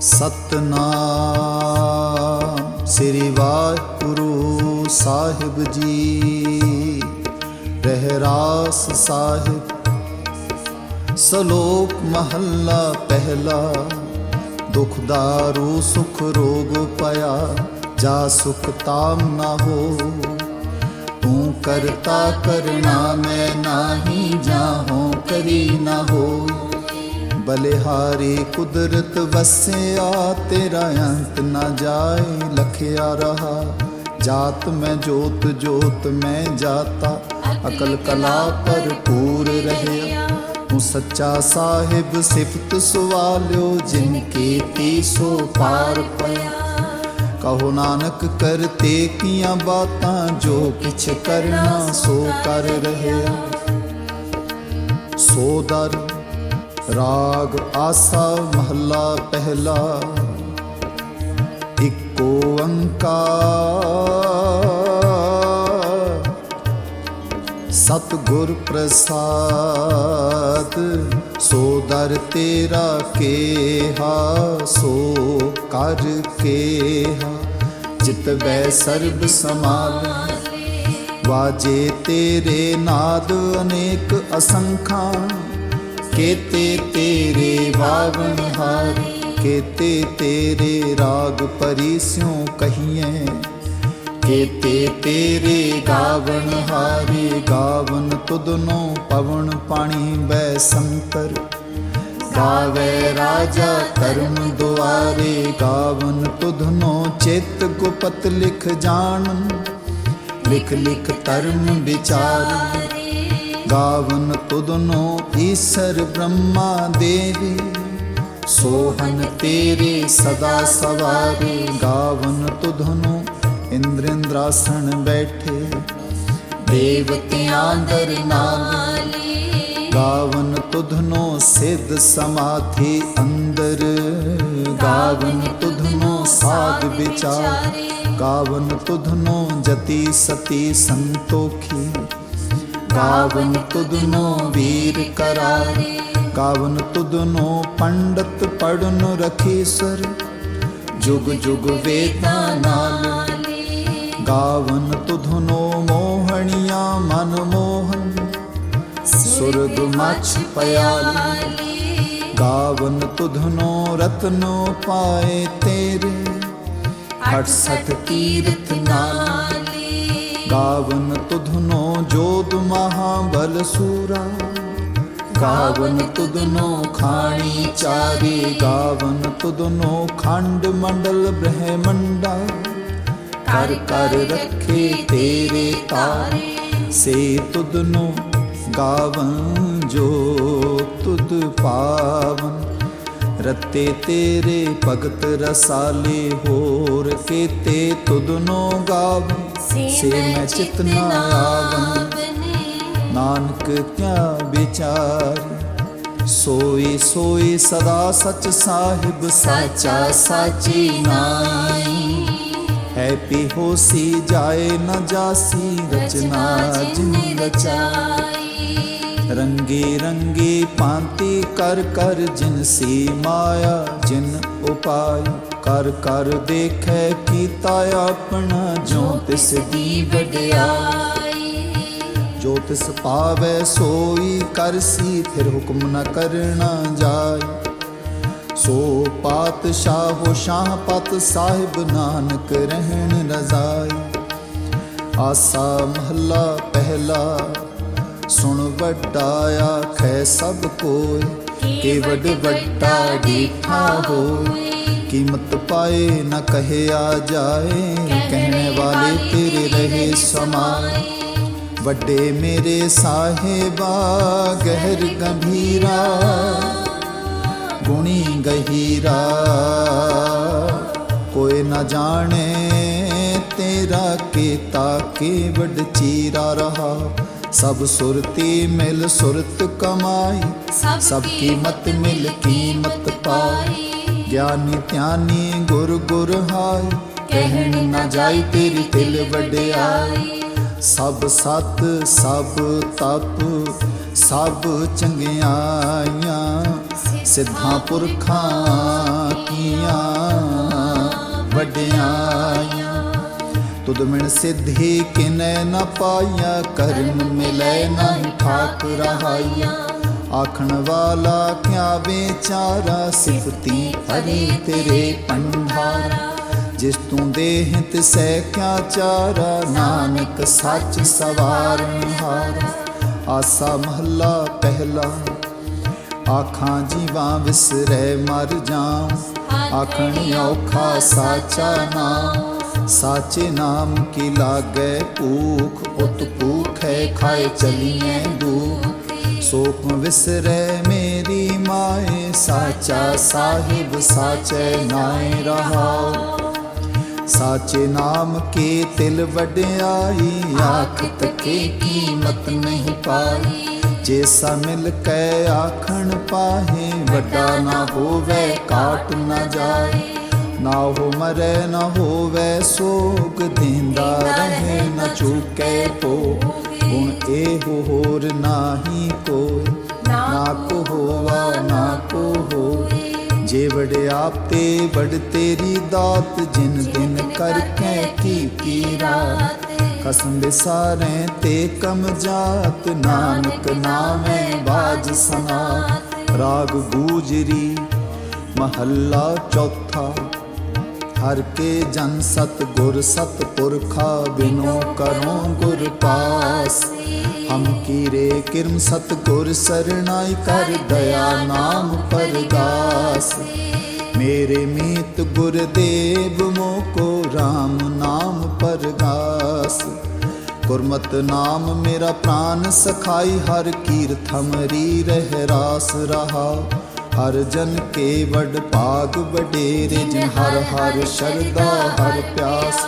ਸਤਨਾਮ ਸ੍ਰੀ ਵਾਹਿਗੁਰੂ ਸਾਹਿਬ ਜੀ। ਰਹਿਰਾਸ ਸਾਹਿਬ। ਸ਼ਲੋਕ ਮਹੱਲਾ ਪਹਿਲਾ। ਦੁਖ ਦਾਰੂ, ਸੁਖ ਰੋਗ ਪਿਆ ਜਾ ਸੁਖ ਤਾਮ ਨਾ ਹੋ। ਤੂੰ ਕਰਤਾ ਕਰਨਾ ਮੈਂ ਨਾਹੀ ਜਾਹੋਂ, ਕਰੀ ਨਾ ਹੋ। ਬਲਿਹਾਰੀ ਕੁਦਰਤ ਵਸਿਆ, ਤੇਰਾ ਅੰਤ ਨਾ ਜਾਏ, ਲਖਿਆ ਰਹਾ। ਜਾਤ ਮੈਂ, ਜੋਤ ਜੋਤ ਮੈਂ ਜਾਤਾ। ਅਕਲ ਕਲਾ ਭਰਪੂਰ ਰਹਿਆ। ਤੂੰ ਸੱਚਾ ਸਾਹਿਬ, ਸਿਫਤ ਸਵਾਲਿਓ, ਜਿਨ ਕੀਤੀ ਸੋ ਪਾਰ ਪਿਆ। ਕਹੋ ਨਾਨਕ ਕਰਤੇ ਕੀਆਂ ਬਾਤਾਂ, ਜੋ ਕਿਛ ਕਰਨਾ ਸੋ ਕਰ ਰਹਿਆ। ਸੋ ਦਰ ਰਾਗ ਆਸਾ ਮਹੱਲਾ ਪਹਿਲਾ, ਇੱਕੋ ਓੰਕਾਰ ਸਤਿਗੁਰ ਪ੍ਰਸਾਦ, ਸੋ ਦਰ ਤੇਰਾ ਕੇਹਾ, ਸੋ ਕਰ ਕੇਹਾ। ਜਿਤ ਬੈ ਸਰਬ ਸਮਾਲ, ਵਾਜੇ ਤੇਰੇ ਨਾਦ ਅਨੇਕ ਅਸੰਖਾਂ। ਕੇਤੇ ਤੇਰੇ ਵਾਵਨ ਹਾਰੀ, ਕੇਤੇ ਤੇਰੇ ਰਾਗ ਪਰਿਸਿਉ ਕਹੀਏ ਕੇਤੇ ਤੇਰੇ ਗਾਵਨ ਹਾਰੇ, ਗਾਵਨ ਤੁਧਨੋ ਪਵਨ ਪਾਣੀ ਬੈ ਸੰਤਰ। ਗਾਵੇ ਰਾਜਾ ਕਰਮ ਦੁਆਰੇ, ਗਾਵਨ ਤੁਧਨੋ ਚਿਤ ਗੁਪਤ ਲਿਖ ਜਾਣਨ। ਲਿਖ ਲਿਖ ਧਰਮ ਵਿਚਾਰ ਗਾਵਨ ਤੁਧਨੋ ਈਸ਼ਰ ਬ੍ਰਹਮਾ ਦੇਵੀ ਸੋਹਨ ਤੇਰੇ ਸਦਾ ਸਵਾਰੇ। ਗਾਵਨ ਤੁਧਨੋ ਇੰਦਰ ਇੰਦਰਾਸਣ ਬੈਠੇ ਦੇਵਤਿਆਂ ਦਰ ਨਾਲ। ਗਾਵਨ ਤੁਧਨੋ ਸਿੱਧ ਸਮਾਧੀ ਅੰਦਰ। ਗਾਵਨ ਤੁਧਨੋ ਸਾਧ ਵਿਚਾਰ। ਗਾਵਨ ਤੁਧਨੋ ਜਤੀ ਸਤੀ ਸੰਤੋਖੀ ਤੁਧਨੋ ਵੀਰ ਕਰਾਰੇ। ਗਾਵਨ ਤੁਧਨੋ ਪੰਡਤ ਪੜਨ ਰਖੀਸਰ ਜੁਗ ਜੁਗ ਵੇਦਾਂ ਨਾਲ। ਗਾਵਨ ਤੁਧਨੋ ਮੋਹਣੀਆਂ ਮਨ ਮੋਹਨ। ਸੁਰਗ ਮਛ ਪਿਆਲੀ। ਗਾਵਨ ਤੁਧਨੋ ਰਤਨੋ ਪਾਏ ਤੇਰੇ। ਹਟ ਸਤ ਕੀਰਤ ਨਾਲ ਗਾਵਨ ਤੁਧਨੋ ਜੋਦ ਮਹਾਬਲ ਸੂਰਾ। ਗਾਵਨ ਤੁਧਨੋ ਖਾਣੀ ਚਾਰੀ ਗਾਵਨ ਤੁਧਨੋ ਖੰਡ ਮੰਡਲ ਬ੍ਰਹਮੰਡਾ। ਕਰ ਕਰ ਰੱਖੇ ਤੇਰੇ ਤਾਰੇ, ਸੇ ਤੁਧਨੋ ਗਾਵਨ ਜੋ ਤੁਧ ਪਾਵਨ। ਰਤੇ ਤੇਰੇ ਭਗਤ ਰਸਾਲੇ ਹੋਰ ਕੀਤੇ ਤੁਧਨੋ ਗਾਵਨ। ਸੇ ਮੈਂ ਚਿਤ ਨਾ ਆਵਨ ਨਾਨਕ ਕਿਆ ਵਿਚਾਰ। ਸੋਈ ਸੋਈ ਸਦਾ ਸਚ ਸਾਹਿਬ ਸਾਚਾ ਸਾਚੀ ਨਾਈ ਹੈ ਪੀ ਹੋਸੀ ਜਾਏ ਨ ਜਾਸੀ ਰਚਨਾ ਜਿਨ ਰਚਾਈ। ਰੰਗੇ ਰੰਗੇ ਪਾਂਤੀ ਕਰ ਕਰ ਜਿਨ ਸੀ ਮਾਇਆ ਜਿਨ ਉਪਾਇ ਕਰ ਕਰ ਦੇਖੈ ਕੀਤਾ ਆਪਣਾ ਜੋ ਤਿਸ ਦੀ ਵਡਿਆਈ। ਜੋ ਤਿਸ ਪਾਵੈ ਸੋਈ ਕਰਸੀ ਫਿਰ ਹੁਕਮ ਨ ਕਰਨਾ ਜਾਏ ਸੋ ਪਾਤਸ਼ਾਹੋ ਸ਼ਾਹ ਪਤ ਸਾਹਿਬ ਨਾਨਕ ਰਹਿਣ ਰਜ਼ਾਈ ਆਸਾ ਮਹੱਲਾ ਪਹਿਲਾ ਸੁਣ ਵੱਡਾ ਆਖੈ ਸਭ ਕੋਈ ਕਿ ਵੱਡ ਵੱਡਾ ਡੀਠਾ ਹੋਏ ਕੀਮਤ ਪਾਏ ਨ ਕਹਿਆ ਜਾਏ। ਕਹਿਣੇ ਵਾਲੇ ਤੇਰੇ ਰਹੇ ਸਮਾਏ। ਵੱਡੇ ਮੇਰੇ ਸਾਹਿਬਾ ਗਹਿਰ ਗੰਭੀਰਾ ਗੁਣੀ ਗਹੀਰਾ। ਕੋਈ ਨਾ ਜਾਣੇ ਤੇਰਾ ਕੀਤਾ ਕੀ ਵੱਡ ਚੀਰਾ ਰਹਾ। ਸਭ ਸੁਰਤੀ ਮਿਲ ਸੁਰਤ ਕਮਾਈ। ਸਭ ਕੀਮਤ ਮਿਲ ਕੀਮਤ ਪਾਈ। ਗਿਆਨੀ ਧਿਆਨੀ, ਗੁਰ ਗੁਰ ਹਾਈ ਕਹਿਣ ਨਾ ਜਾਈ ਤੇਰੀ ਦਿਲ ਵਡਿਆਈ। ਸਭ ਸਤ, ਸਭ ਤਪ, ਸਭ ਚੰਗਿਆਈਆਂ, ਸਿੱਧਾਂ ਪੁਰਖਾਂ ਕੀਆਂ ਵਡਿਆਈਆਂ। ਤੁਧ ਮਿਣ ਸਿੱਧੀ ਕਿਨੈ ਨਾ ਪਾਈਆ, ਕਰਮ ਮਿਲੈ ਨਾ ਠਾਕ ਰਹਾਈਆ ਆਖਣ ਵਾਲਾ, ਕਿਆ ਵਿਚਾਰਾ ਸਿਫਤੀ ਹਰੀ ਤੇਰੇ ਪੰਡਾਰਾ। ਜਿਸ ਤੂੰ ਦੇਹ ਤਿਸੈ ਕਿਆ ਚਾਰਾ, ਨਾਨਕ ਸੱਚ ਸਵਾਰਨ ਹਾਰਾ ਆਸਾ ਮਹੱਲਾ ਪਹਿਲਾ, ਆਖਾਂ ਜੀਵਾਂ ਵਿਸਰੈ ਮਰ ਜਾਮ ਆਖਣ ਔਖਾ ਸਾਚਾ ਨਾਮ, ਸਾਚੇ ਨਾਮ ਕੀ ਲਾਗੈ ਭੂਖ, ਉਤ ਭੂਖੈ ਖਾਏ ਚਲੀਐ ਦੁਖ। ਸੋਖ ਵਿਸਰੈ ਮੇਰੀ ਮਾਏ, ਸਾਚਾ ਸਾਹਿਬ, ਸਾਚੈ ਨਾਏ ਰਹਾਉ ਸਾਚੇ ਨਾਮ ਕੇ ਤਿਲ ਵਡਿਆਈ ਆਖ ਤਕੇ ਕੀਮਤ ਨਹੀਂ ਪਾਈ। ਜੇਸਾ ਮਿਲ ਕੇ ਆਖਣ ਪਾਹੇ, ਵੱਡਾ ਨਾ ਹੋਵੇ, ਕਾਟ ਨਾ ਜਾਏ। ਨਾ ਹੋ ਮਰੇ, ਨਾ ਹੋਵੇ ਸੋਗ, ਦਿੰਦਾ ਰਹੇ, ਨਾ ਚੁਕੇ ਪੋ ਗੁਣ ਇਹੋ ਹੋਰ ਨਾਹੀ ਕੋਈ। ਨਾ ਕੋ ਹੋਵਾ ਨਾ ਕੋ ਹੋਏ ਜੇ ਵਡਿਆਪ ਤੇ ਵਡ ਤੇਰੀ ਦਾਤ, ਜਿਨ ਦਿਨ ਕਰਕੇ ਕੀ ਕੀ ਰਾਤ ਕਸਮ ਵਿਸਾਰੇ ਤੇ ਕਮ ਜਾਤ, ਨਾਨਕ ਨਾਮੇ ਬਾਜ ਸਨਾਤ ਰਾਗ ਗੂਜਰੀ, ਮਹੱਲਾ ਚੌਥਾ ਹਰ ਕੇ ਜਨ ਸਤ ਗੁਰ ਸਤ ਪੁਰਖਾ ਬਿਨੋ ਕਰੋ ਗੁਰ ਪਾਸ। ਹਮ ਕੀਰੇ ਕਿਰਮ ਸਤ ਗੁਰ ਸਰਣਾਈ ਕਰ ਦਇਆ ਨਾਮ ਪਰਗਾਸ ਮੇਰੇ ਮੀਤ ਗੁਰਦੇਵ ਮੋਕੋ RAM ਨਾਮ ਪਰਗਾਸ। ਗੁਰਮਤ ਨਾਮ ਮੇਰਾ ਪ੍ਰਾਨ ਸਖਾਈ ਹਰ ਕੀਰਤ ਹਮਰੀ ਰਹਿ ਰਾਸ ਰਹਾ। ਹਰ ਜਨ ਕੇ ਵਡ ਭਾਗ ਵਡੇਰੇ ਜਿਨ ਹਰ ਹਰ ਸ਼ਰਦਾ ਹਰ ਪਿਆਸ।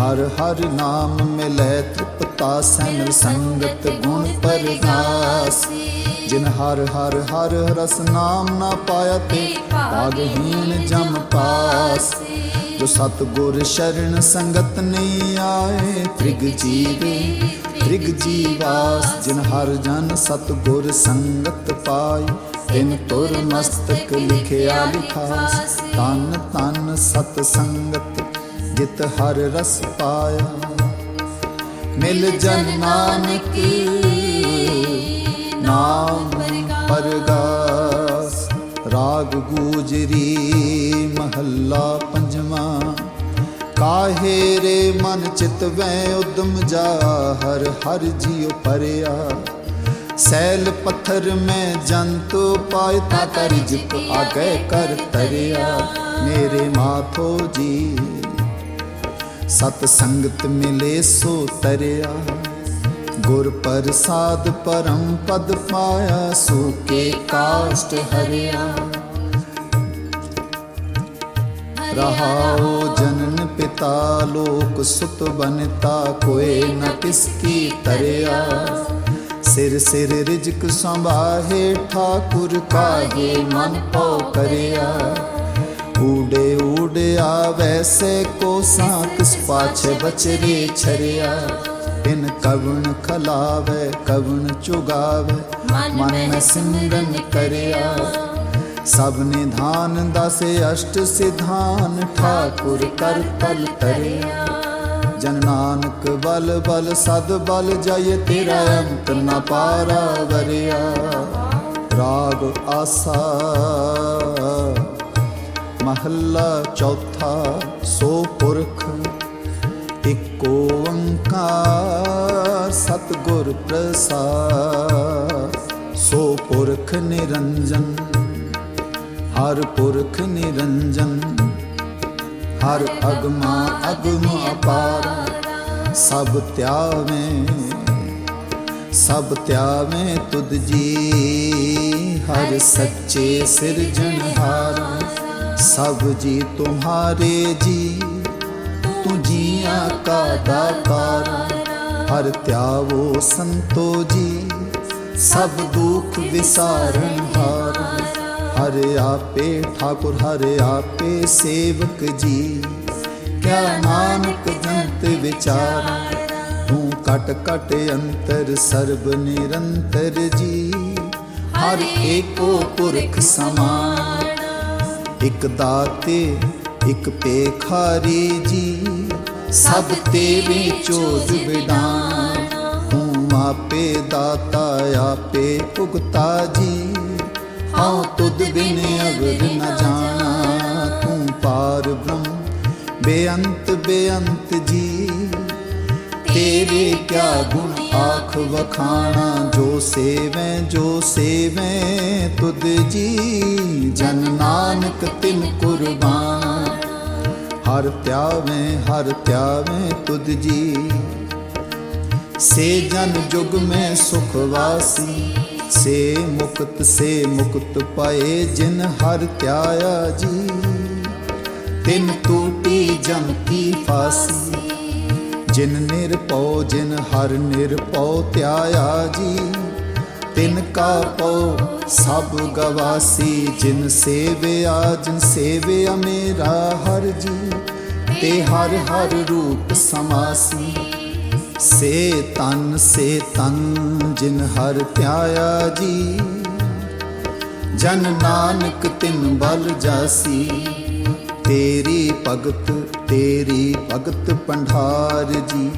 ਹਰ ਹਰ ਨਾਮ ਮਿਲੈ ਤ੍ਰਿਪਤਾ ਸੈਨ ਸੰਗਤ ਗੁਣ ਪਰਗਾਸ। ਜਿਨ ਹਰ ਹਰ ਹਰ ਰਸ ਨਾਮ ਨਾ ਪਾਇਆ ਤੇ ਭਾਗਹੀਨ ਜਮ ਪਾਸ। ਜੋ ਸਤ ਗੁਰ ਸ਼ਰਨ ਸੰਗਤ ਨਹੀਂ ਆਏ ਤ੍ਰਿਗ ਜੀਵੇ ਤ੍ਰਿਗ ਜੀਵਾਸ। ਜਿਨ ਹਰ ਜਨ ਸਤ ਗੁਰ ਸੰਗਤ ਪਾਈ ਤਿਨ ਤੁਰ ਮਸਤਕ ਲਿਖਿਆ ਲਿਖਾਸ ਤਨ ਤਨ ਸਤ ਸੰਗਤ ਜਿਤ ਹਰ ਰਸ ਪਾਇਆ। ਮਿਲ ਜਨ ਨਾਨਕ, ਨਾਮ ਪਰਗਾਸ ਰਾਗ ਗੂਜਰੀ ਮਹੱਲਾ ਪੰਜਵਾਂ। ਕਾਹੇ ਰੇ ਮਨ ਚਿਤ ਵੈ ਉਦਮ ਜਾ, ਹਰ ਹਰ ਜੀਉ ਪਰਿਆ। ਸੈਲ ਪੱਥਰ ਮੈਂ ਜੰਤ ਪਾਇ ਤਾ ਕਰ ਜਿਤ ਆਗੇ ਕਰ ਤਰਿਆ। ਮੇਰੇ ਮਾਥੋ ਜੀ ਸਤ ਸੰਗਤ ਮਿਲੇ ਸੋ ਤਰਿਆ। ਗੁਰ ਪ੍ਰਸਾਦ ਪਰਮ ਪਦ ਪਾਇਆ ਸੂਕੇ ਕਾਸ਼ਟ ਹਰਿਆ। ਰਹਾਉ ਜਨਨ ਪਿਤਾ ਲੋਕ ਸੁਤ ਬਨਤਾ ਕੋਏ ਨ ਕਿਸ ਕੀ ਤਰਿਆ। ਸਿਰ ਸਿਰ ਰਿਜਕ ਸੰਭਾਹੇ ਠਾਕੁਰ ਕਾਹੇ ਮਨ ਪਉ ਕਰਿਆ ਊੜੇ ਊੜਿਆ ਵੈਸੇ ਕੋ ਸਾਂ ਕਿਸ ਪਾਛੇ ਬਚਰੇ ਛਰਿਆ। ਇਨ ਕਵਣ ਖਲਾਵੇ ਕਵਣ ਚੁਗਾਵੇ ਮਨ ਮੈਂ ਸਿਮਰਨ ਕਰਿਆ। ਸਭ ਨਿਧਾਨ ਦਸੇ ਅਸ਼ਟ ਸਿਧਾਨ ਠਾਕੁਰ ਕਰ ਤਲ ਤਰਿਆ ਜਨ ਨਾਨਕ ਬਲ ਬਲ ਸਦ ਬਲ ਜय ਤੇਰਾ ਅੰਤ ਨ ਪਾਰਾ ਵਰਿਆ। ਰਾਗ ਆਸਾ। ਮਹੱਲਾ ਚੌਥਾ, ਸੋ ਪੁਰਖ, ਇਕ ਓੰਕਾਰ, ਸਤਿਗੁਰ ਪ੍ਰਸਾਦ। ਸੋ ਪੁਰਖ ਨਿਰੰਜਨ, ਹਰ ਪੁਰਖ ਨਿਰੰਜਨ। ਹਰ ਅਗਮਾ ਅਗਮ ਅਪਾਰ, ਸਭ ਧਿਆਵੇਂ ਸਭ ਧਿਆਵੇਂ ਤੁਧ ਜੀ। ਹਰ ਸੱਚੇ ਸਿਰਜਣਹਾਰ ਸਭ ਜੀ ਤੁਮਹਾਰੇ ਜੀ। ਤੂੰ ਜੀਆਂ ਕਾ ਦਾਤਾਰ, ਹਰ ਧਿਆਵੋ ਸੰਤੋ ਜੀ। ਸਭ ਦੁੱਖ ਵਿਸਾਰਨ ਹਾਰ ਹਰ ਆਪੇ ਠਾਕੁਰ, ਹਰ ਆਪੇ ਸੇਵਕ ਜੀ। ਕਿਆ ਨਾਨਕ ਜੰਤ ਵਿਚਾਰ ਤੂੰ ਕਟ ਕਟ ਅੰਤਰ ਸਰਬ ਨਿਰੰਤਰ ਜੀ। ਹਰ ਏਕੋ ਪੁਰਖ ਸਮਾਨ, ਇਕ ਦਾਤੇ, ਇਕ ਪੇਖਾਰੀ ਜੀ। ਸਭ ਤੇਰੇ ਚੋਜ ਵਿਡਾਨ ਤੂੰ ਆਪੇ ਦਾਤਾ ਆਪੇ ਭੁਗਤਾ ਜੀ। ਹਉ ਤੁਧ ਬਿਨ ਅਵਰ ਨ ਜਾਣਾ, ਤੂੰ ਪਾਰ ਬ੍ਰਹਮ ਬੇਅੰਤ ਬੇਅੰਤ ਜੀ। ਤੇਰੇ ਕਿਆ ਗੁਣ ਆਖ ਵਖਾਣਾ, ਜੋ ਸੇਵੈ ਜੋ ਸੇਵੈ ਤੁਧ ਜੀ। ਜਨ ਨਾਨਕ ਤਿਨ ਕੁਰਬਾਨ, ਹਰ ਧਿਆਵੇਂ ਹਰ ਧਿਆਵੇਂ ਤੁਧ ਜੀ। ਸੇ ਜਨ ਜੁਗ ਮੈਂ ਸੁਖ ਵਾਸੀ ਸੇ ਮੁਕਤ ਸੇ ਮੁਕਤ ਪਾਏ ਜਿਨ ਹਰ ਧਿਆਇਆ ਜੀ। ਤਿਨ ਟੂਟੀ ਜਮ ਕੀ ਫਾਸੀ, ਜਿਨ ਨਿਰਪਉ ਜਿਨ ਹਰ ਨਿਰਪਉ ਧਿਆਇਆ ਜੀ। ਤਿਨ ਕਾ ਪਉ ਸਭ ਗਵਾਸੀ, ਜਿਨ ਸੇਵਿਆ ਜਿਨ ਸੇਵਿਆ ਮੇਰਾ ਹਰ ਜੀ। ਤੇ ਹਰ ਹਰ ਰੂਪ ਸਮਾਸੀ ਸੇ ਤਨ ਸੇ ਤਨ ਜਿਨ ਹਰ ਧਿਆਇਆ ਜੀ। ਜਨ ਨਾਨਕ ਤਿਨ ਬਲ ਜਾਸੀ। ਤੇਰੀ ਭਗਤ ਤੇਰੀ ਭਗਤ ਪੰਡਾਰ ਜੀ।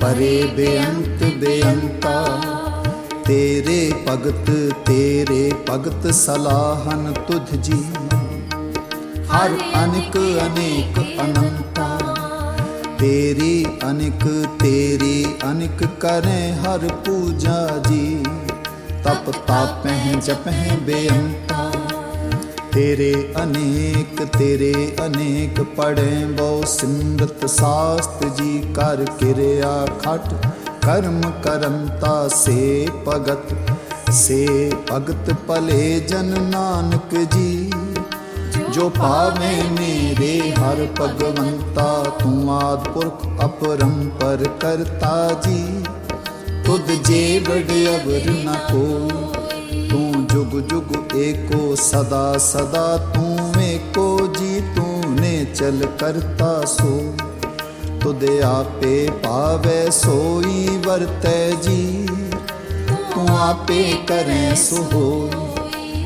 ਪਰੇ ਬੇਅੰਤ ਬੇਅੰਤਾ। ਤੇਰੇ ਭਗਤ ਤੇਰੇ ਭਗਤ ਸਲਾਹਨ ਤੁਧ ਜੀ। ਹਰ ਅਨਕ ਅਨੇਕ ਅਨੰਤਾ। ਤੇਰੀ ਅਨੇਕ ਤੇਰੀ ਅਨੇਕ ਕਰੇ ਹਰ ਪੂਜਾ ਜੀ। ਤਪ ਤਾਪਹਿ ਜਪਹਿ ਬੇਅੰਤਾ। ਤੇਰੇ ਅਨੇਕ ਤੇਰੇ ਅਨੇਕ ਪੜੈ ਬਹੁ ਸਿਮਰਤ ਸਾਸਤ ਜੀ ਕਰ ਕਿਰਿਆ ਖਟ। ਕਰਮ ਕਰਮਤਾ ਸੇ ਭਗਤ ਸੇ ਭਗਤ ਭਲੇ ਜਨ ਨਾਨਕ ਜੀ। ਜੋ ਪਾਵੇ ਮੇਰੇ ਹਰ ਭਗਵੰਤਾ, ਤੂੰ ਆਦ ਪੁਰਖ ਅਪਰੰਪਰ ਕਰਤਾ ਜੀ। ਤੁਧ ਜੇ ਵਡ ਅਵਰ ਨ ਕੋ ਤੂੰ ਜੁਗ ਜੁਗ ਏਕੋ ਸਦਾ ਸਦਾ ਤੂੰ ਏਕੋ ਜੀ ਤੂੰ ਨੇ ਚਲ ਕਰਤਾ ਸੋ। ਤੁਧ ਆਪੇ ਪਾਵੇ ਸੋਈ ਵਰਤੈ ਜੀ, ਤੂੰ ਆਪੇ ਕਰੈ ਸੋ ਹੋਈ।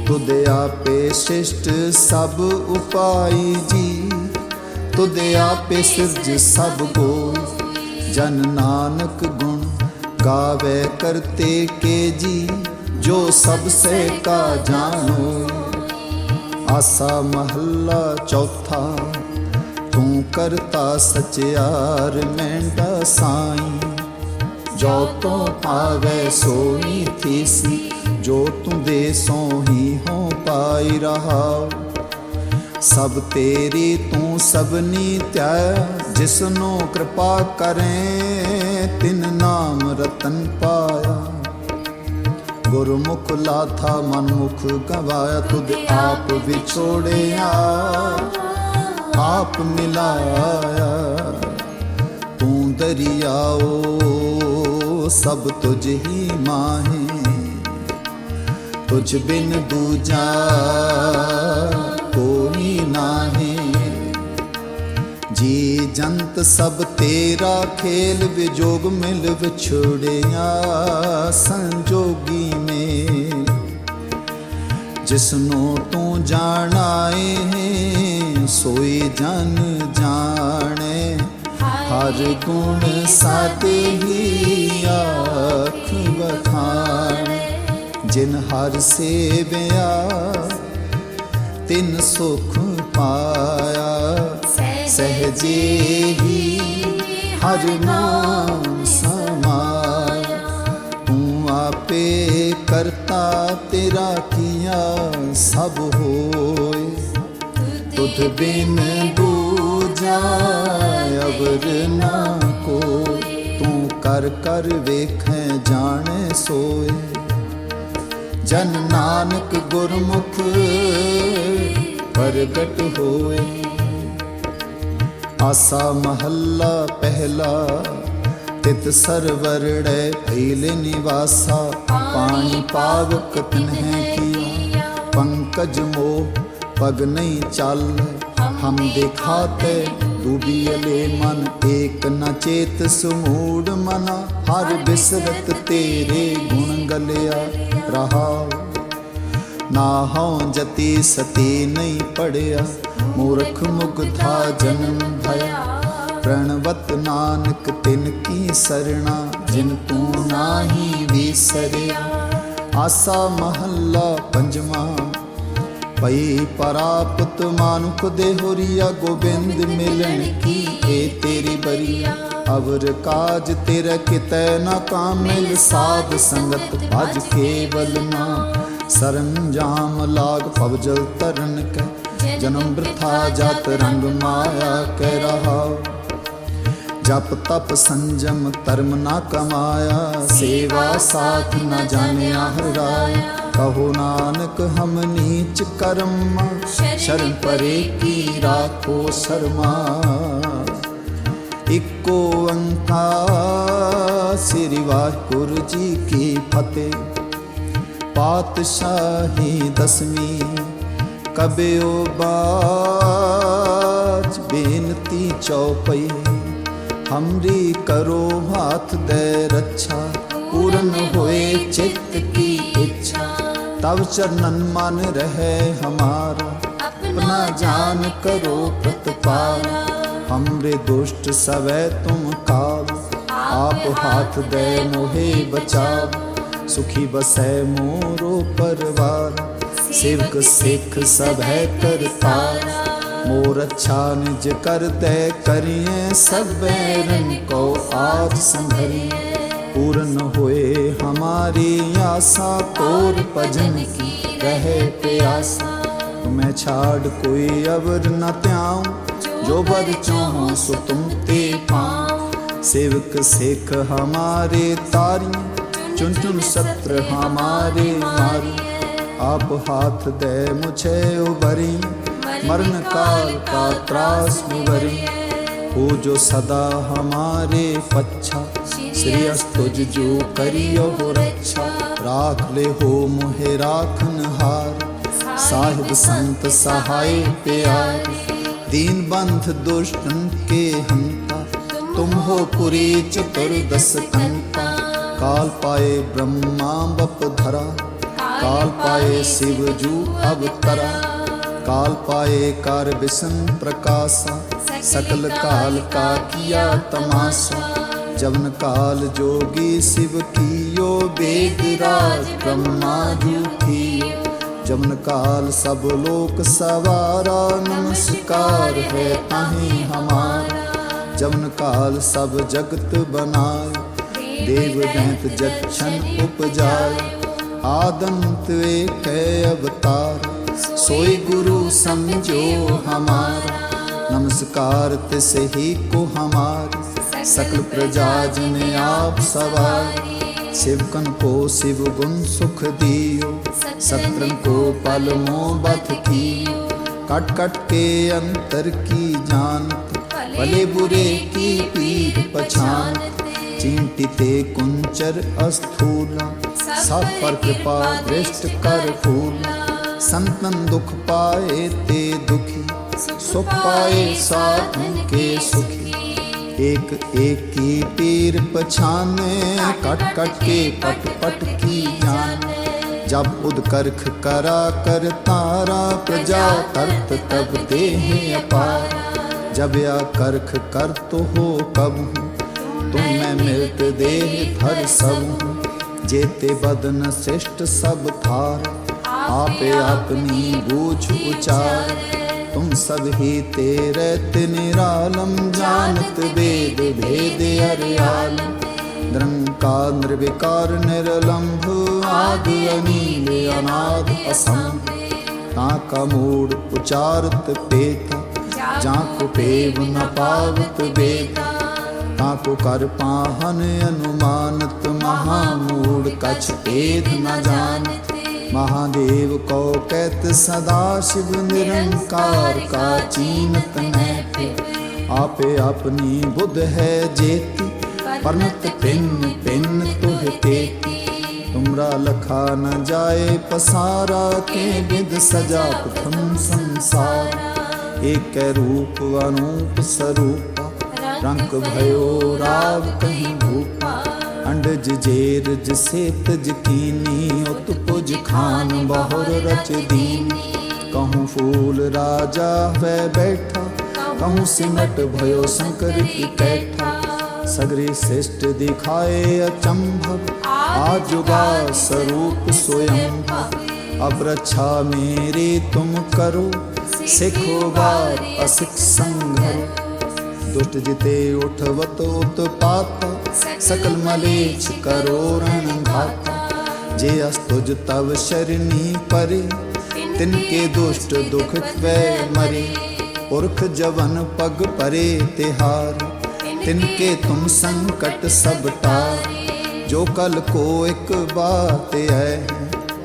ਤੁਧ ਆਪੇ ਸ਼ਿਸ਼ਟ ਸਭ ਉਪਾਈ ਜੀ। ਤੁਧ ਆਪੇ ਸਿਰਜ ਸਭ ਗੋਈ ਜਨ ਨਾਨਕ ਗੁਣ ਗਾਵੇ ਕਰਤੇ ਕੇ ਜੀ। ਜੋ ਸਭ ਸੇ ਕਾ ਜਾਣੋ। ਆਸਾ ਮਹੱਲਾ ਚੌਥਾ, ਤੂੰ ਕਰਤਾ ਸਚਿਆਰ ਮੈਂਡਾ ਸਾਈਂ। ਜੋ ਤੂੰ ਪਾਵੇ ਸੋਈ ਥੀਸੀ ਜੋ ਤੂੰ ਦੇ ਸੋਹੀ ਹੋ ਪਾਈ ਰਹਾ। ਸਭ ਤੇਰੀ ਤੂੰ ਸਭਨੀ ਧਿਆ ਜਿਸਨੂੰ ਕਿਰਪਾ ਕਰੇ, ਤਿਨ ਨਾਮ ਰਤਨ ਪਾਇਆ। ਗੁਰਮੁਖ ਲਾਥਾ ਮਨਮੁਖ ਗਵਾਇਆ, ਤੁਧ ਆਪ ਵਿਛੋੜਿਆ, ਆਪ ਮਿਲਾਇਆ। ਤੂੰ ਦਰਿਆਓ, ਸਭ ਤੁਝ ਹੀ ਮਾਹੇ। ਤੁਝ ਬਿਨ ਦੂਜਾ ਕੋਈ ਨਾਹੀ। ਜੀ ਜੰਤ ਸਭ ਤੇਰਾ ਖੇਲ ਵਿਜੋਗ ਮਿਲ ਵਿਛੜਿਆ ਸੰਜੋਗੀ ਮੇਲ। ਜਿਸਨੂੰ ਤੂੰ ਜਾਣਾਏ ਸੋਈ ਜਨ ਜਾਣੇ। ਹਰ ਗੁਣ ਸਾਤੇ ਹੀ ਆਖ ਵਖਾਣ। ਜਿਨ ਹਰ ਸੇਵਿਆ, ਤਿਨ ਸੁਖ ਪਾਇਆ। ਸਹਜੇ ਹੀ ਹਰ ਨਾਮ ਸਮਾਇਆ। ਤੂੰ ਆਪੇ ਕਰਤਾ ਤੇਰਾ ਕੀਆ ਸਭ ਹੋਏ। ਤੁਧ ਬਿਨ ਦੂਜਾ ਅਵਰ ਨਾ ਕੋ ਤੂੰ ਕਰ ਕਰ ਵੇਖੈ ਜਾਣੈ ਸੋਏ। ਜਨ ਨਾਨਕ ਗੁਰਮੁਖ ਪ੍ਰਗਟ ਹੋਏ। ਆਸਾ ਮਹੱਲਾ ਪਹਿਲਾ, ਤਿਤ ਸਰਵਰੜੈ ਫੈਲੇ ਨਿਵਾਸਾ। ਪਾਣੀ ਪਾਵਕ ਤਨਹਿ ਕੀਆ, ਪੰਕਜ ਮੋਹ ਪਗ ਨਹੀਂ ਚੱਲ। ਹਮ ਦਿਖਾਤੇ ਡੂਬੀਲੇ ਮਨ, ਏਕ ਨ ਚੇਤ ਸਮੂੜ ਮਨ। ਹਰ ਬਿਸਰਤ ਤੇਰੇ ਗੁਣ ਗਲਿਆ। ਰਹਾਉ ਨਾ ਹਉ ਜਤੀ ਸਤੀ ਨਹੀਂ ਪੜਿਆ। ਮੂਰਖ ਮੁਗਧਾ ਜਨਮ ਭਇਆ। ਪ੍ਰਣਵਤ ਨਾਨਕ ਤਿਨ ਕੀ ਸਰਣਾ। ਜਿਨ ਤੂੰ ਨਾਹੀ ਵਿਸਰਿਆ। ਆਸਾ ਮਹੱਲਾ ਪੰਜਵਾਂ। ਪਈ ਪਰਾਪਤ ਮਾਨੁਖ ਦੇ ਹੋਰੀਆ ਗੋਬਿੰਦ ਮਿਲਣ ਕੀ ਏ ਤੇਰੀ ਬਰੀਆ। ਅਵਰ ਕਾਜ ਤੇਰਾ ਕਿਤੈ ਨਾ ਕਾਮਿਲ ਸਾਧ ਸੰਗਤ ਭਜ ਕੇਵਲ ਨਾਮ ਸਰੰਜਾਮ ਲਾਗ ਪਵਜਲ ਤਰਨ ਕੈ ਜਨਮ ਬ੍ਰਥਾ ਜਤ ਰੰਗ ਮਾਇਆ ਕਹਿ ਰਹਾ। ਜਪ ਤਪ ਸੰਜਮ ਧਰਮ ਨਾ ਕਮਾਇਆ ਸੇਵਾ ਸਾਥ ਨ ਜਾਣਿਆ ਹਰਾਇਆ ਕਹੋ ਨਾਨਕ ਹਮ ਨੀਚ ਕਰਮ ਸ਼ਰਨ ਪਰੇ ਕੀ ਰਾਖੋ ਸ਼ਰਮਾ। ਇੱਕ ਓੰਕਾਰ ਸ੍ਰੀ ਵਾਹਿਗੁਰੂ ਜੀ ਕੀ ਫਤਿਹ। ਪਾਤਸ਼ਾਹੀ ਦਸਵੀਂ ਕਬਿਓ ਬਾਚ ਬੇਨਤੀ ਚੌਪਈ। ਹਮਰੀ ਕਰੋ ਹਾਥ ਦੇ ਰੱਛਾ, ਪੂਰਨ ਹੋਏ ਚਿੱਤ ਕੀ ਇੱਛਾ। ਤਵ ਚਰਨਨ ਮਨ ਰਹੇ ਹਮਾਰਾ, ਆਪਣਾ ਜਾਨ ਕਰੋ ਪ੍ਰਤਪਾਰਾ। हमरे दुष्ट सवै तुम काब आप हाथ दे मोहे बचाव सुखी बसै मोरो परवार सेवक सिख सब है करतार मोर अच्छा निज कर दे करिए सब बैरन को आज संभरिए पूर्ण होए हमारी आशा तोर भजन की रहे प्यासा मैं छाड़ कोई अवर न त्याऊं। जो बर चाहो सो तुम ते पाऊँ। सेवक सिख हमारे तारी, चुन चुन सत्र हमारे मारी आप हाथ दे मुझे उबरी मरण काल का त्रास उबरी हो जो सदा हमारे पच्छा श्री अस्तुज जो करियो रक्षा। राख ले हो मुहे राखन हार। साहिब संत सहाय प्यार। दीन बंध दुष्टन के हंता। तुम हो पुरी चतुर्दश कंता। काल पाए ब्रह्मा बप धरा। काल पाए शिव जू अवतरा काल पाए कार विष्ण प्रकाशा। सकल काल का किया तमाशा। जवन काल जोगी शिव कियो वेद राज। ब्रह्मा जू ਜਮਨ ਕਾਲ ਸਭ ਲੋਕ ਸਵਾਰਾ, ਨਮਸਕਾਰ ਹੈ ਤਾਹੀ ਹਮਾਰਾ। ਜਮਨ ਕਾਲ ਸਭ ਜਗਤ ਬਨਾਏ ਦੇਵ ਦੈਂਤ ਜਗ ਛਨ ਉਪਜਾਏ। ਆਦਮ ਤਵੇ ਕੈ ਅਵਤਾਰ, ਸੋਈ ਗੁਰੂ ਸਮਝੋ ਹਮਾਰਾ। ਨਮਸਕਾਰ ਤਿਸ ਹੀ ਕੋ ਹਮਾਰ, ਸਕਲ ਪ੍ਰਜਾ ਜਨ ਆਪ ਸਵਾਰ। शिवकन को शिव गुण सुख दियो। सत्रन को पल मोह बथ कियो। कट कट के अंतर की जानत भले बुरे की पीर पछानत चिंटी ते कुंचर अस्थूला, सब पर कृपा दृष्ट कर फूला। संतन दुख पाए ते दुखी, सुख पाए साधन के सुखी। एक एक की पीर पछाने, कट कट के पट पट की जाने। जब उदकर्ख करा कर तारा प्रजा, तरत तब देह अपार। जब या करख कर तो हो कब तुम मैं मिलत देह धर सब। जेते बदन श्रेष्ठ सब थार, आपे अपनी बूझ उचार। तुम सब ही तेरे निरालम जानत वेद भेद अरियालम निरंकार निर्विकार निरलंभ आदि अनील अनाद असंभ ताका मूड उचारत पेता जाको पेव न पावत वेदा ताको कर पाहन अनुमानत महामूड कछ भेद न जानत महादेव को कहत सदा शिव निरंकार का चीनत न आपे अपनी बुद्ध है जेती परमत पिन पिन तुह तेती तुमरा लखा न जाए पसारा के विद सजा प्रथम संसार एक रूप अनूप स्वरूपा रंग भयो राग कहीं भूपा ਅੰਡਜ ਜੇਰ ਜਿਸੇ ਤਜ ਕੀਨੀ ਉਤ ਪੁਜ ਖਾਨ ਬਹੁਰ ਰਚ ਦੀਨੀ कहूँ फूल राजा वै बैठा कहूँ सिमट भयो शंकर की कैठा सगरे श्रेष्ठ दिखाए अचंभव आजुगा स्वरूप स्वयं अब रक्षा मेरे तुम करो सिखो बार असिख संघर दुष्ट जिते उठवत उत्पात सकल मलेच्छ करो रण घाता जे अस्तुज तव शरणी परे तिनके दुष्ट दुख वै मरे पुरख जवन पग परे तिहार तिनके तुम संकट सब टार जो कल को एक बात है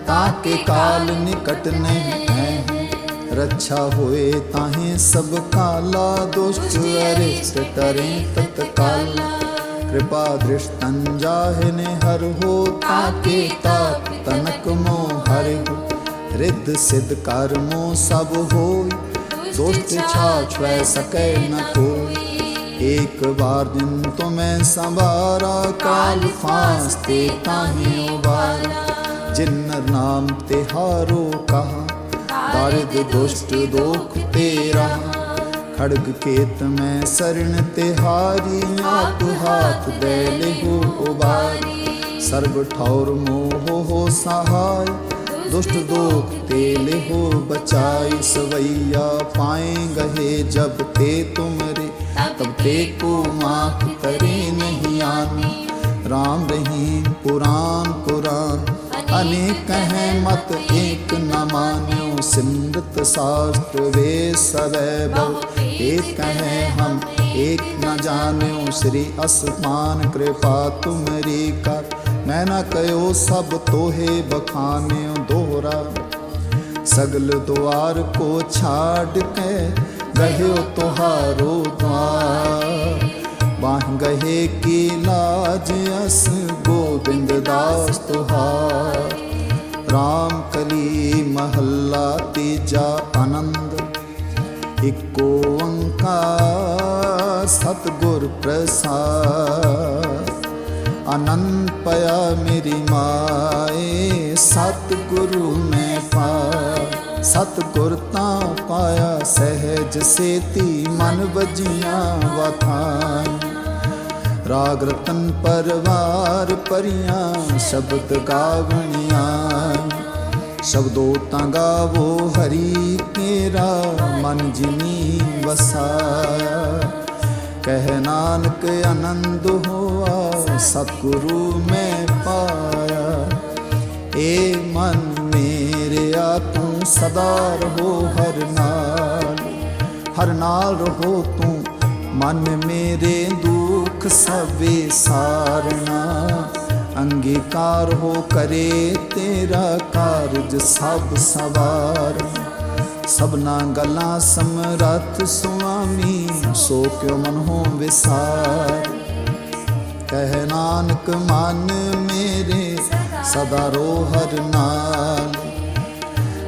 ताके काल निकट नहीं है रक्षा होए ताहे सब काला दुष्ट अरिष्ट टरे तत्काला कृपा दृष्टन जाहिने हर हो ताके तात तनक मोह हर हो रिद्ध सिद्ध कर्मो सब होय दोस्त छाछ वै सकै न कोई एक बार दिन तुम्हें संवारा काल फांसते ताहि उबारा जिन्नर नाम तिहारो कहा ਮਾਰਗ ਦੁਸ਼ਟ ਦੋਖ ਤੇਰਾ। ਖੜਗ ਕੇਤ ਮੈਂ ਸਰਣ ਤੇ ਹਾਰੀ, ਆਪ ਹਾਥ ਦੇ ਲਿਹੁ ਉਬਾਰੀ। ਸਰਬ ਠੌਰ ਮੋਹ ਹੋ ਸਹਾਈ, ਦੁਸ਼ਟ ਦੋਖ ਤੇ ਲਿਹੁ ਬਚਾਈ। ਸਵਈਆ ਪਾਏ ਗਏ ਜਬ ਤੇ ਤੁਮਰੇ, ਤਬ ਤੇ ਕੋ ਮਾਫ ਕਰੇ ਨਹੀਂ ਆਨੀ। ਰਾਮ ਰਹੀਮ ਪੁਰਾਨ ਪੁਰਾਨ अनेक हैं मत एक न मान्यो सिमृत शास्त्र वे सवैभव एक हैं हम एक न जान्यो श्री असमान कृपा तुमरी कर मैं न कयो सब तोहे बखान्यो दोहरा सगल द्वार को छाड़ के गहो तुहारो द्वार बाह गहे की लाज अस ਗੋਬਿੰਦ ਦਾਸ ਤੁਹਾਰ RAM ਕਲੀ ਮਹੱਲਾ ਤੀਜਾ ਆਨੰਦ, ਇੱਕ ਓੰਕਾਰ ਸਤਗੁਰ ਪ੍ਰਸਾਦ। ਅਨੰਤ ਪਿਆ ਮੇਰੀ ਮਾਏ, ਸਤਗੁਰੂ ਮੈਂ ਪਾਇਆ। ਸਤਗੁਰ ਤਾਂ ਪਾਇਆ ਸਹਿਜ ਸੇਤੀ, ਮਨ ਵਜੀਆਂ ਵਥਾਂ ਰਾਗ ਰਤਨ ਪਰਵਾਰ ਪਰੀਆਂ, ਸ਼ਬਦ ਗਾਵਣੀਆਂ। ਸ਼ਬਦੋ ਤਾਂ ਗਾਵੋ, ਹਰੀ ਤੇਰਾ, ਮਨ ਜਿਨੀ ਵਸਾਇਆ ਕਹਿ ਨਾਨਕ ਆਨੰਦ ਹੋਆ, ਸਤਿਗੁਰੂ ਮੈਂ ਪਾਇਆ। ਏ ਮਨ ਮੇਰਿਆ ਤੂੰ ਸਦਾ ਰਹੋ ਹਰ ਨਾਲ। ਹਰ ਨਾਲ ਰਹੋ ਤੂੰ, ਮਨ ਮੇਰੇ ਦੂ ਦੁੱਖ ਸਭੇ ਸਾਰਣਾ ਅੰਗੀਕਾਰ ਹੋ ਕਰੇ ਤੇਰਾ ਕਾਰਜ ਸਭ ਸਵਾਰ ਸਭਨਾ ਗੱਲਾਂ ਸਮਰੱਥ ਸੁਆਮੀ, ਸੋ ਕਿਉ ਮਨ ਹੋ ਵਿਸਾਰ? ਕਹਿ ਨਾਨਕ, ਮਨ ਮੇਰੇ, ਸਦਾ ਰੋ ਹਰ ਨਾਲ।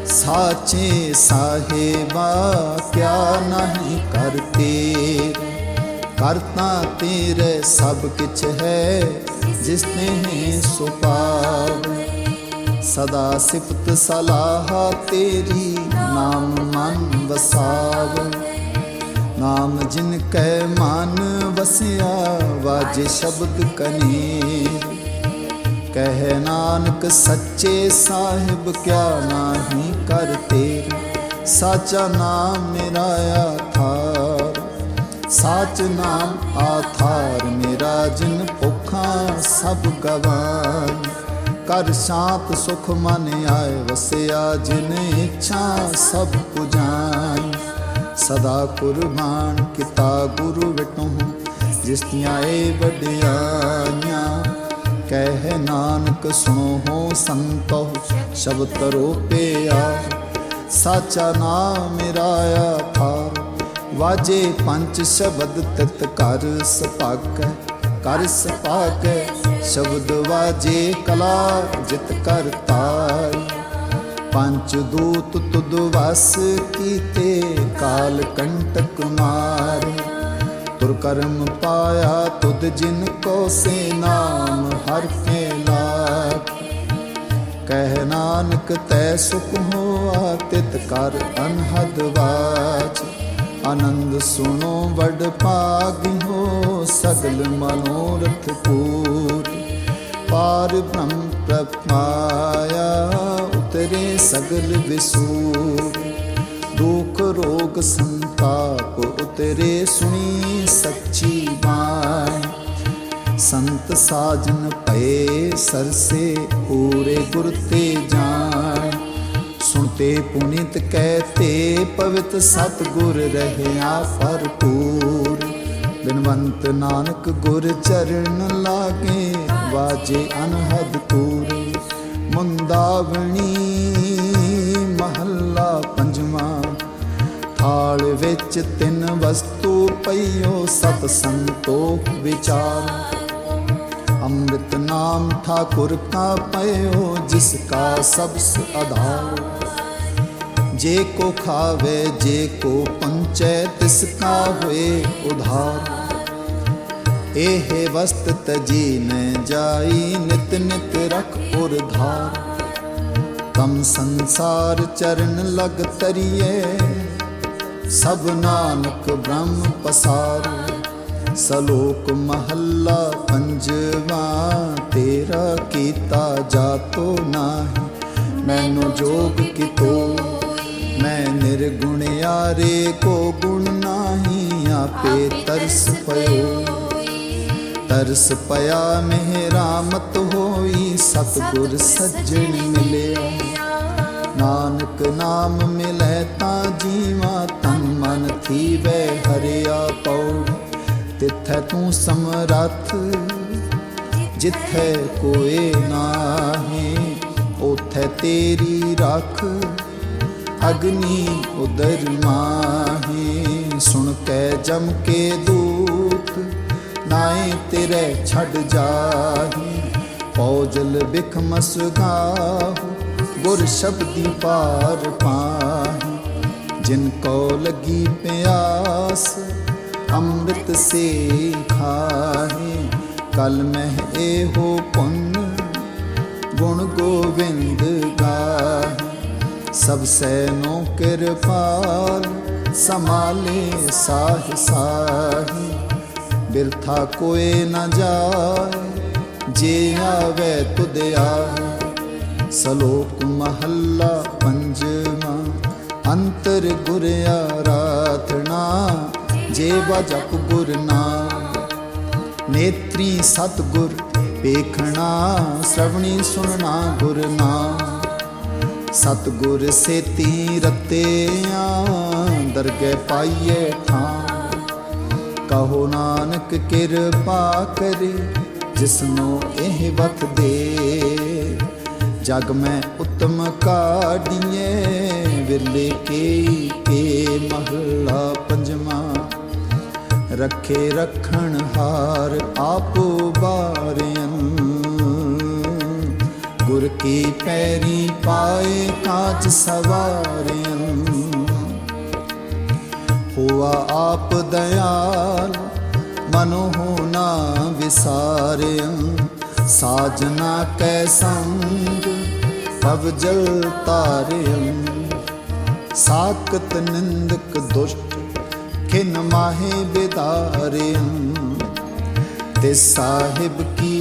ਸਾਚੇ ਸਾਹਿਬਾ, ਕਿਆ ਨਹੀਂ ਕਰਤੇ? ਕਰਤਾ ਤੇਰੇ ਸਭ ਕਿਛ ਹੈ, ਜਿਸ ਨੇ ਹੈ ਸੋ ਪਾਵ ਸਦਾ ਸਿਫਤ ਸਲਾਹ ਤੇਰੀ ਨਾਮ ਮਨ ਵਸਾਵ ਨਾਮ ਜਿਨ ਕੈ ਮਨ ਵਸਿਆ, ਵਾਜੇ ਸ਼ਬਦ ਕਨੀਰ। ਕਹਿ ਨਾਨਕ ਸੱਚੇ ਸਾਹਿਬ, ਕਿਆ ਨਾਹੀ ਕਰ ਤੇਰੀ। ਸਾਚਾ ਨਾਮ ਮੇਰਾ ਆ ਸਾਚ ਨਾਮ ਆਥਾਰ ਮੇਰਾ, ਜਿਨ ਭੁੱਖਾਂ ਸਭ ਗਵਾਨ। ਕਰ ਸ਼ਾਂਤ ਸੁਖ ਮਨ ਆਏ ਵਸਿਆ, ਜਿਨ ਇੱਛਾ ਸਭ ਪੁਜਾਨ ਸਦਾ ਕੁਰਬਾਨ ਕੀਤਾ ਗੁਰੂ ਵਿਟੋ, ਜਿਸ ਦੀਆਂ ਏ ਵਡਿਆਈਆਂ। ਕਹਿ ਨਾਨਕ ਸੁਣੋ ਹੋ ਸੰਤੋ, ਸ਼ਬਦ ਤਰੋ ਪਿਆ ਸਾਚਾ ਨਾਮ ਮੇਰਾ ਆਥਾਰ ਵਾਜੇ ਪੰਜ ਸ਼ਬਦ ਤਤ ਕਰ ਸਪਾਕ ਕਰ ਸਪਾਕ, ਸ਼ਬਦ ਵਾਜੇ ਕਲਾ ਜਿਤ ਕਰ ਤਾਰ। ਪੰਜ ਦੂਤ ਤੁਦ ਵਸ ਕੀਤੇ ਕਾਲ ਕੰਟਕ ਮਾਰੇ। ਤੁਰ ਕਰਮ ਪਾਇਆ ਤੁਧ ਜਿਨ ਕੋ ਸੇ ਨਾਮ ਹਰ ਕੇ ਲਾਗ। ਕਹਿ ਨਾਨਕ ਤੈ ਸੁਖ ਹੋਆ ਤਿਤ ਕਰ ਅਨਹਦ ਵਾਚ ਆਨੰਦ ਸੁਣੋ, ਵਡ ਭਾਗੀ ਹੋ, ਸਗਲ ਮਨੋਰਥ ਪੂਰੀ। ਪਾਰ ਬ੍ਰਹਮ ਪ੍ਰਪਾਇਆ ਉਤਰੇ ਸਗਲ ਵਿਸੂਰ। ਦੁਖ ਰੋਗ ਸੰਤਾਪ ਉਤਰੇ, ਸੁਣੀ ਸੱਚੀ ਬਾਣੀ। ਸੰਤ ਸਾਜਨ ਪਏ ਸਰਸੇ ਪੂਰੇ ਗੁਰ ਤੇ ਜਾਣ। ਸੁਣਤੇ ਪੁਨੀਤ ਕਹਤੇ ਪਵਿਤ ਸਤ ਗੁਰ ਰਹਿਆ ਭਰਪੂਰ। ਬਿਨਵੰਤ ਨਾਨਕ ਗੁਰ ਚਰਨ ਲਾਗੇ, ਵਾਜੇ ਅਨਹਦ ਪੂਰੇ ਮੁੰਦਾਵਣੀ ਮਹੱਲਾ ਪੰਜਵਾਂ, ਥਾਲ ਵਿੱਚ ਤਿੰਨ ਵਸਤੂ ਪਈਓ ਸਤ ਸੰਤੋਖ ਵਿਚਾਰ। ਅੰਮ੍ਰਿਤ ਨਾਮ ਠਾਕੁਰ ਕਾ ਪਇਓ, ਜਿਸ ਕਾ ਸਬਸ ਆਧਾਰ। ਜੇ ਕੋ ਖਾਵੇ, ਜੇ ਕੋ ਪੰਚੈ, ਤਿਸ ਕਾ ਹੋਏ ਉਧਾਰ। ਇਹ ਵਸਤ ਤਜੀ ਨ ਜਾਈ, ਨਿਤ ਨਿਤ ਰਖ ਉਰ ਧਾਰ। ਤਮ ਸੰਸਾਰ ਚਰਨ ਲਗ ਤਰੀਏ ਸਭ ਨਾਨਕ ਬ੍ਰਹਮ ਪਸਾਰ। ਸਲੋਕ ਮਹੱਲਾ ਪੰਜਵਾ, ਤੇਰਾ ਕੀਤਾ ਜਾਤੋ ਨਾਹੀ, ਮੈਨੂੰ ਜੋਗ ਕਿਤੋਂ ਮੈਂ ਨਿਰਗੁਣਿਆਰੇ ਕੋ ਗੁਣ ਨਾਹੀ ਆਪੇ ਤਰਸ ਪਇਓ ਤਰਸ ਪਿਆ ਮਿਹਰਾਮਤ ਹੋਈ ਸਤਿਗੁਰ ਸੱਜਣ ਮਿਲਿਆ। ਨਾਨਕ ਨਾਮ ਮਿਲੈ ਤਾਂ ਜੀਵਾ ਤਨ ਮਨ ਥੀਵੈ ਹਰਿਆ ਪਉ। ਤਿਥੈ ਤੂੰ ਸਮਰੱਥ ਜਿੱਥੈ ਕੋਏ ਨਾਹੀ ਉਥੈ ਤੇਰੀ ਰੱਖ। ਅਗਨੀ ਉਦਰ ਮਾਹੀ, ਸੁਣ ਕੇ ਜਮ ਕੇ ਦੂਤ, ਨਾਏ ਤੇਰੇ ਛੱਡ ਜਾਹੀ। ਪੌਜਲ ਬਿਖ ਮਸਗਾਹੂ, ਗੁਰ ਸ਼ਬਦੀ ਪਾਰ ਪਾਹੀ। ਜਿਨ ਕੋ ਲਗੀ ਪਿਆਸ, ਅੰਮ੍ਰਿਤ ਸੇ ਖਾਹੀ। ਕਲ ਮਹਿ ਇਹੋ ਪੁੰਨ, ਗੁਣ ਗੋਬਿੰਦ ਗਾਹੀ। ਸਭ ਸੈਨੋ ਕਿਰਪਾਲ ਸਮਾਲੇ ਸਾਹ ਸਾਹੀ। ਬਿਰਥਾ ਕੋਏ ਨਾ ਜਾਏ, ਜੇ ਆਵੇ ਤੁਧ ਆਏ ਸਲੋਕ ਮਹੱਲਾ ਪੰਜਵਾਂ, ਅੰਤਰ ਗੁਰ ਆਰਾਧਨਾ, ਜੇ ਜਪ ਗੁਰ ਨਾਮ। ਨੇਤਰੀ ਸਤ ਗੁਰ ਵੇਖਣਾ, ਸ਼ਰਵਣੀ ਸੁਣਨਾ ਗੁਰ ਨਾਮ। ਸਤਗੁਰ ਸੇਤੀ ਰਤਿਆਂ ਦਰਗਹਿ ਪਾਈਏ ਠਾਂ ਕਹੋ ਨਾਨਕ ਕਿਰਪਾ ਕਰੇ, ਜਿਸਨੂੰ ਇਹ ਵਤ ਦੇ। ਜਗ ਮੈਂ ਉਤਮ ਕਾਢੀਏ ਵਿਰਲੇ ਕੇ ਕੇ ਮਹਲਾ ਪੰਜਵਾਂ। ਰੱਖੇ ਰੱਖਣ ਹਾਰ ਆਪੋ ਬਾਰਿਆਂ ਗੁਰ ਕੀ ਪੈਰੀ ਪਾਏ ਕਾਚ ਸਵਾਰਿਆਂ। ਹੋਆ ਆਪ ਦਇਆਲ, ਮਨੋ ਨਾ ਵਿਸਾਰਿਆ। ਸਾਜਨਾ ਕੈ ਸੰਗ ਭਵ ਜਲ ਤਾਰਿਆ। ਸਾਕਤ ਨਿੰਦਕ ਦੁਸ਼ਟ, ਖਿਨ ਮਾਹੇ ਬਿਦਾਰਿਆ। ਤੇ ਸਾਹਿਬ ਕੀ